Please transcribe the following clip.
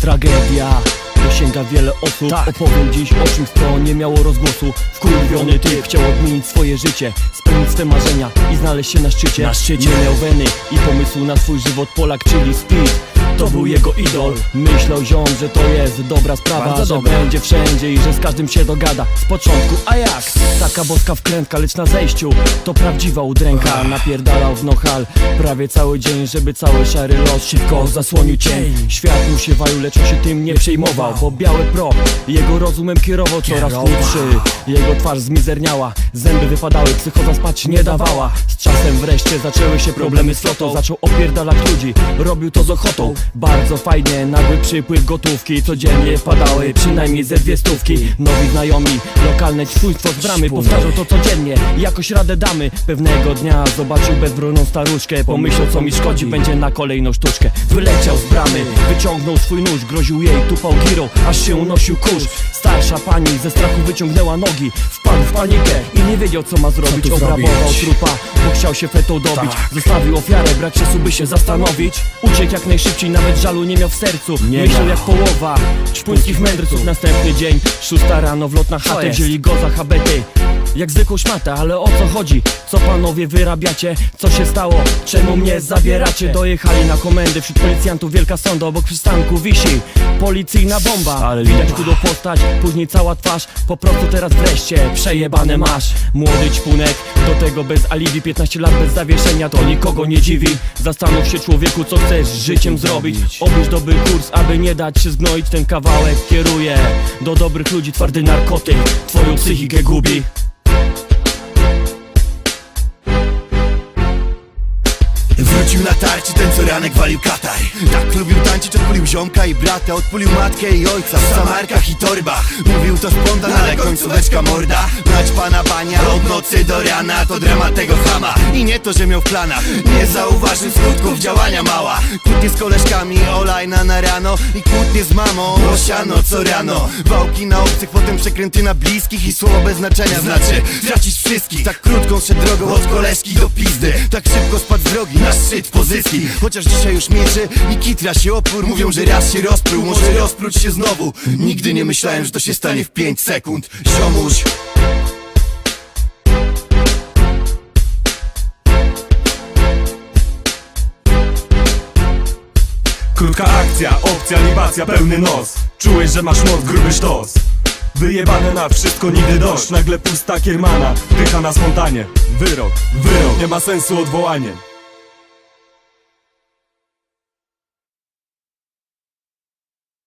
tragedia. Dosięga wiele osób. Tak. Opowiem dziś o czymś, co nie miało rozgłosu. Wkurwiony typ chciał odmienić swoje życie Spełnić swe marzenia i znaleźć się na szczycie. Na szczycie. Nie miał weny i pomysłu na swój żywot Polak, czyli Speed to był jego idol. Myślał ziom, że to jest dobra sprawa Bardzo Że dobra. będzie wszędzie i że z każdym się dogada. Z początku, a jak? Taka boska wkrętka, lecz na zejściu. To prawdziwa udręka Napierdalał w nohal. Prawie cały dzień, żeby cały szary los Szybko zasłonił cień. Świat mu się walił, lecz on się tym nie przejmował Bo biały pro jego rozumem kierował coraz Kierował. chudszy Jego twarz zmizerniała Zęby wypadały, psychoza spać nie dawała. Z czasem wreszcie zaczęły się problemy z flotą Zaczął opierdalać ludzi, robił to z ochotą Bardzo fajnie, nagły przypływ gotówki. Codziennie wpadały przynajmniej ze dwie stówki. Nowi znajomi, lokalne ćpujstwo z bramy Powtarzał to codziennie, jakoś radę damy. Pewnego dnia zobaczył bezbronną staruszkę. Pomyślał co mi szkodzi, będzie na kolejną sztuczkę. Wyleciał z bramy, wyciągnął swój nóż Groził jej, tupał girą, aż się unosił kurz. Starsza pani ze strachu wyciągnęła nogi Wpadł w panikę i nie wiedział co ma zrobić. Obrabował trupa, chciał się fetą dobić. Zostawił ofiarę, brak czasu by się zastanowić. Uciekł jak najszybciej, nawet żalu nie miał w sercu. Nie Myślał jak połowa szpuńskich mędrców. Następny dzień, szósta rano, wlot na chatę? Wzięli go za habety jak zwykłą szmatę, ale o co chodzi? Co panowie wyrabiacie? Co się stało? Czemu mnie zabieracie? Dojechali na komendy, wśród policjantów wielka sonda Obok przystanku wisi. Policyjna bomba. Ale Widać lipa. chudą postać, później cała twarz. Po prostu teraz wreszcie przejebane masz. Młody ćpunek, do tego bez alibi. 15 lat bez zawieszenia, to nikogo nie dziwi. Zastanów się człowieku, co chcesz z życiem zrobić. Obierz dobry kurs, aby nie dać się zgnoić. Ten kawałek kieruje do dobrych ludzi. Twardy narkotyk, twoją psychikę gubi Wrócił na tarczy ten co ranek walił katar Tak lubił tańczyć, odpulił ziomka i brata Odpulił matkę i ojca. W samarkach i torbach. Mówił to spontan, ale końcóweczka morda. Nać pana bania od nocy do rana To dramat tego chama I nie to, że miał w planach. Nie zauważył skutków działania mała. Kłótnie z koleżkami, olajna na rano. I kłótnie z mamą, osiano co rano. Wałki na obcych, potem przekręty na bliskich I słowo bez znaczenia znaczy Tracisz wszystkich. Tak krótką szedł drogą od koleżki do pizdy. Tak szybko spadł z drogi na szczyt pozyski Chociaż dzisiaj już mieczy i kitra się opór Mówią, że raz się rozpruł, może rozpróć się znowu. Nigdy nie myślałem, że to się stanie w 5 sekund. Ziomuś. Krótka akcja, opcja, libacja, pełny nos. Czułeś, że masz moc, gruby sztos. Wyjebane na wszystko, nigdy dość. Nagle pusta kiermana, dycha na spontanie. Wyrok, wyrok, nie ma sensu odwołanie